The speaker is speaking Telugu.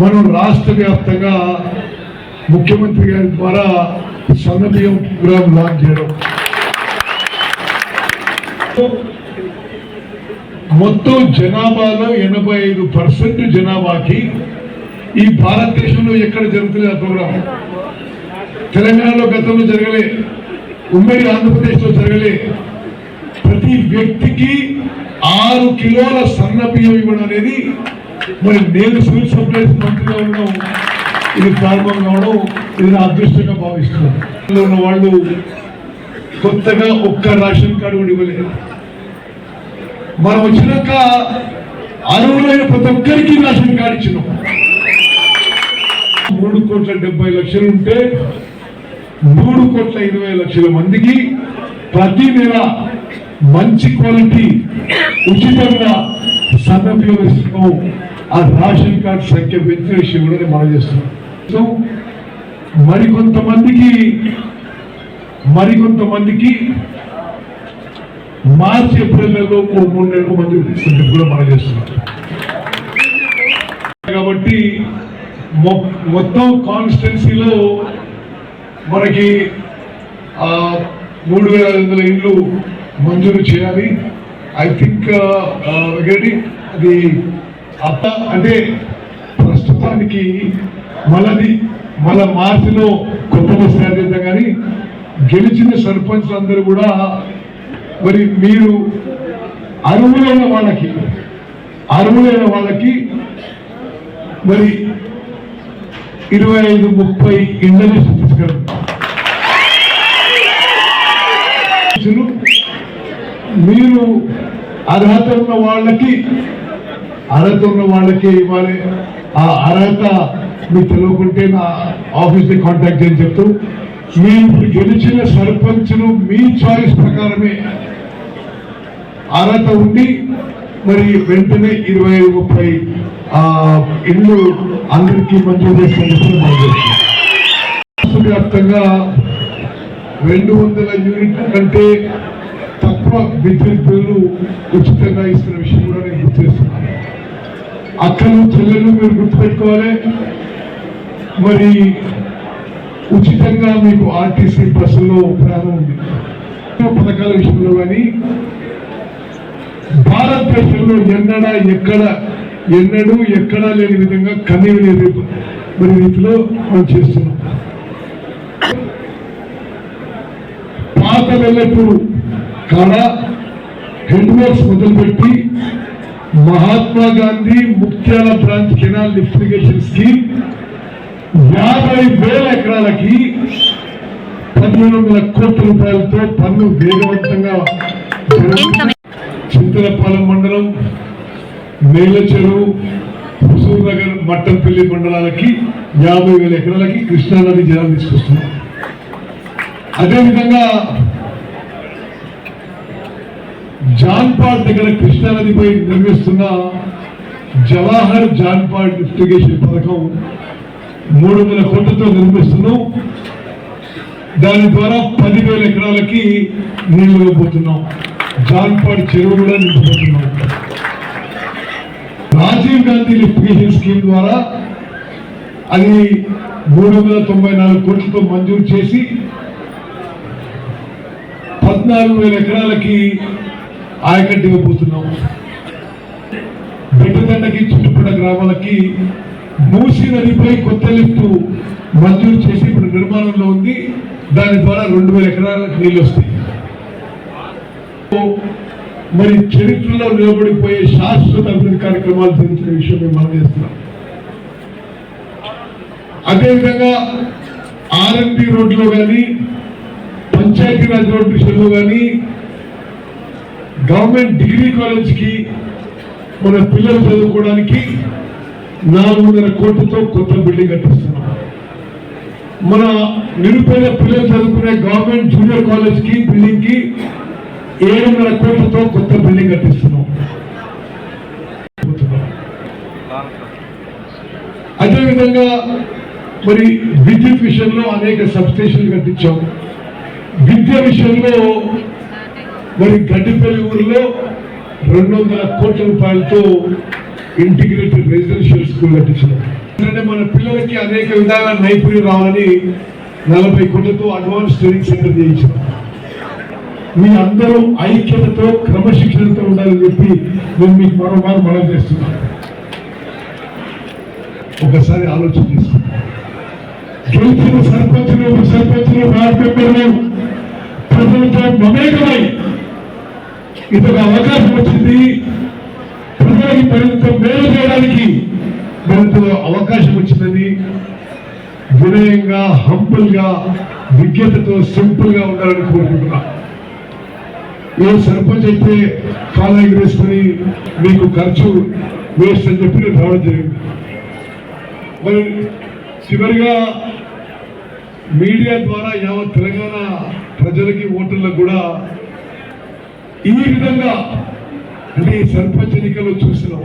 మనం రాష్ట్ర వ్యాప్తంగా ముఖ్యమంత్రి గారి ద్వారా సన్నబియ్యం ప్రోగ్రాం లాంచ్ చేయడం. మొత్తం జనాభాలో ఎనభై ఐదు పర్సెంట్ జనాభాకి ఈ భారతదేశంలో ఎక్కడ జరుగుతుంది ఆ ప్రోగ్రాం? తెలంగాణలో గతంలో జరగలే ఉమ్మడి ఆంధ్రప్రదేశ్లో జరగలే. ప్రతి వ్యక్తికి ఆరు కిలోల సన్న బియ్యం ఇవ్వడం అనేది మరి నేను సివిల్ సప్లైస్ మంత్రిగా ఉండడం ఇది ప్రారంభం కావడం ఇది నా అదృష్టంగా భావిస్తున్నాను. ఉన్న వాళ్ళు కొత్తగా ఒక్క రేషన్ కార్డు కూడా ఇవ్వలేదు. మనం వచ్చినాక అర్హులైన ప్రతి ఒక్కరికి రేషన్ కార్డు ఇచ్చినాం. మూడు కోట్ల డెబ్బై లక్షలు ఉంటే మూడు కోట్ల ఇరవై లక్షల మందికి ప్రతి నెల మంచి క్వాలిటీ ఉచితంగా సన్నబియ్యం ఆ రేషన్ కార్డు సంఖ్య పెంచిన విషయం కూడా మనం చేస్తున్నాం. సో మరికొంతమందికి మరికొంతమందికి మార్చి ఏప్రిల్ నెలలో ఓ మూడు నెలల మంది కూడా మనం చేస్తున్నాం. కాబట్టి మొ- మొత్తం కాన్స్టిట్యున్సీలో మనకి మూడు వేల ఐదు వందల ఇండ్లు మంజూరు చేయాలి. ఐ థింక్ అది అత్త అంటే ప్రస్తుతానికి మళ్ళీ మళ్ళా మార్చిలో కొత్త బస్సు తయారు చేద్దాం కానీ గెలిచిన సర్పంచ్లు అందరూ కూడా మరి మీరు అరువులైన వాళ్ళకి అరువులైన వాళ్ళకి మరి ఇరవై ఐదు ముప్పై ఇండలు తీసుకెళ్ళడం మీరు అర్హత ఉన్న వాళ్ళకి అర్హత ఉన్న వాళ్ళకే ఇవ్వాలి. ఆ అర్హత మీకు తెలియకుంటే నా ఆఫీస్ని కాంటాక్ట్ చేయని చెప్తూ మీరు ఇప్పుడు గెలిచిన సర్పంచ్ను మీ చాయిస్ ప్రకారమే అర్హత ఉండి మరి వెంటనే ఇరవై ముప్పై ఇల్లు అందరికీ మంజూరు చేస్తున్నట్టు వ్యాప్తంగా రెండు వందల యూనిట్ల కంటే తక్కువ విద్యుత్ బిల్లు ఉచితంగా ఇస్తున్న విషయం కూడా నేను అక్కలు చెల్లెలు మీరు గుర్తుపెట్టుకోవాలి. మరి ఉచితంగా మీకు ఆర్టీసీ బస్సులో ప్రయాణం ఉంది. పథకాల విషయంలో కానీ భారతదేశంలో ఎన్నడా ఎక్కడ ఎన్నడూ ఎక్కడా లేని విధంగా కన్నీరు లేని మరి రీతిలో మనం చేస్తున్నాం. పాత వెళ్ళేప్పుడు కాడ హెడ్ వర్క్స్ మొదలుపెట్టి Mahatma Gandhi Mukhyala branch canal lift irrigation scheme యాభై వేల ఎకరాలకి పదిహేను వందల కోట్ల రూపాయలతో పన్ను వేగవంతంగా చింతలపాలెం మండలం మేలచెరువు హుసూర్ నగర్ మట్టంపల్లి మండలాలకి యాభై వేల ఎకరాలకి కృష్ణానది జలాలు తీసుకొస్తున్నాం. అదేవిధంగా జాన్పాడ్ దగ్గర కృష్ణానదిపై నిర్మిస్తున్న జవాహర్ జాన్పాడ్ ఇరిగేషన్ పథకం మూడు వందల కోట్లతో నిర్మిస్తున్నాం. దాని ద్వారా పదివేల ఎకరాలకి నీళ్ళు ఇవ్వబోతున్నాం. జాన్పాడ్ చెరువు కూడా నింపబోతున్నాం. Rajiv Gandhi lift irrigation scheme ద్వారా అది మూడు వందల తొంభై నాలుగు కోట్లతో మంజూరు చేసి పద్నాలుగు వేల ఎకరాలకి ఆయకట్టు ఇవ్వబోతున్నాం బిడ్డదండకి చుట్టుపక్కల గ్రామాలకి మూసీ నదిపై కొత్త లిఫ్ట్ మంజూరు చేసి ఇప్పుడు నిర్మాణంలో ఉంది. దాని ద్వారా రెండు వేల ఎకరాలకు నీళ్ళు వస్తాయి. మరి చరిత్రలో నిలబడిపోయే శాశ్వత అభివృద్ధి కార్యక్రమాలు జరుగుతున్న విషయం మేము మనం చేస్తున్నాం. అదేవిధంగా ఆర్ఎండి రోడ్లో కానీ పంచాయతీరాజ్ రోడ్ విషయంలో కానీ గవర్నమెంట్ డిగ్రీ కాలేజ్కి మన పిల్లలు చదువుకోవడానికి నాలుగు వందల కోట్లతో కొత్త బిల్డింగ్ కట్టిస్తున్నాం. మన నిరుపేద పిల్లలు చదువుకునే గవర్నమెంట్ జూనియర్ కాలేజ్కి బిల్డింగ్కి ఏడు వందల కోట్లతో కొత్త బిల్డింగ్ కట్టిస్తున్నాం. అదేవిధంగా మరి విద్యుత్ విషయంలో అనేక సబ్స్టేషన్లు కట్టించాం. విద్య విషయంలో మరి గడ్డిపల్లి ఊరిలో రెండు వందల కోట్ల రూపాయలతో ఇంటిగ్రేటెడ్ రెసిడెన్షియల్ స్కూల్ కట్టించినాం ఎందుకంటే మన పిల్లలకి అనేక విధాల నైపుణ్యం రావాలని నలభై కోట్లతో అడ్వాన్స్ ట్రైనింగ్ సెంటర్ చేయించాం మీ అందరూ ఐక్యతతో క్రమశిక్షణతో ఉండాలని చెప్పి నేను మీకు మరోమారు మనం చేస్తున్నాను. ఒకసారి ఆలోచన చేసుకోండి. గెలిచిన సర్పంచులు ఉప సర్పంచులు వార్డు మెంబర్లు ప్రజలతో మమేకమై ఇదొక అవకాశం వచ్చింది. ప్రజలకి మరింత మేలు చేయడానికి మరింత అవకాశం వచ్చిందని వినయంగా హంపుల్గా విజ్ఞతతో సింపుల్గా ఉండాలని కోరుకుంటున్నా. ఏ సర్పంచ్ అయితే కాలం వేసుకుని మీకు ఖర్చు వేస్ట్ అని చెప్పి నేను రావడం జరిగింది. మరి చివరిగా మీడియా ద్వారా యావత్ తెలంగాణ ప్రజలకి ఓటర్లకు కూడా ఈ విధంగా అంటే ఈ సర్పంచ్ ఎన్నికల్లో చూసినాం.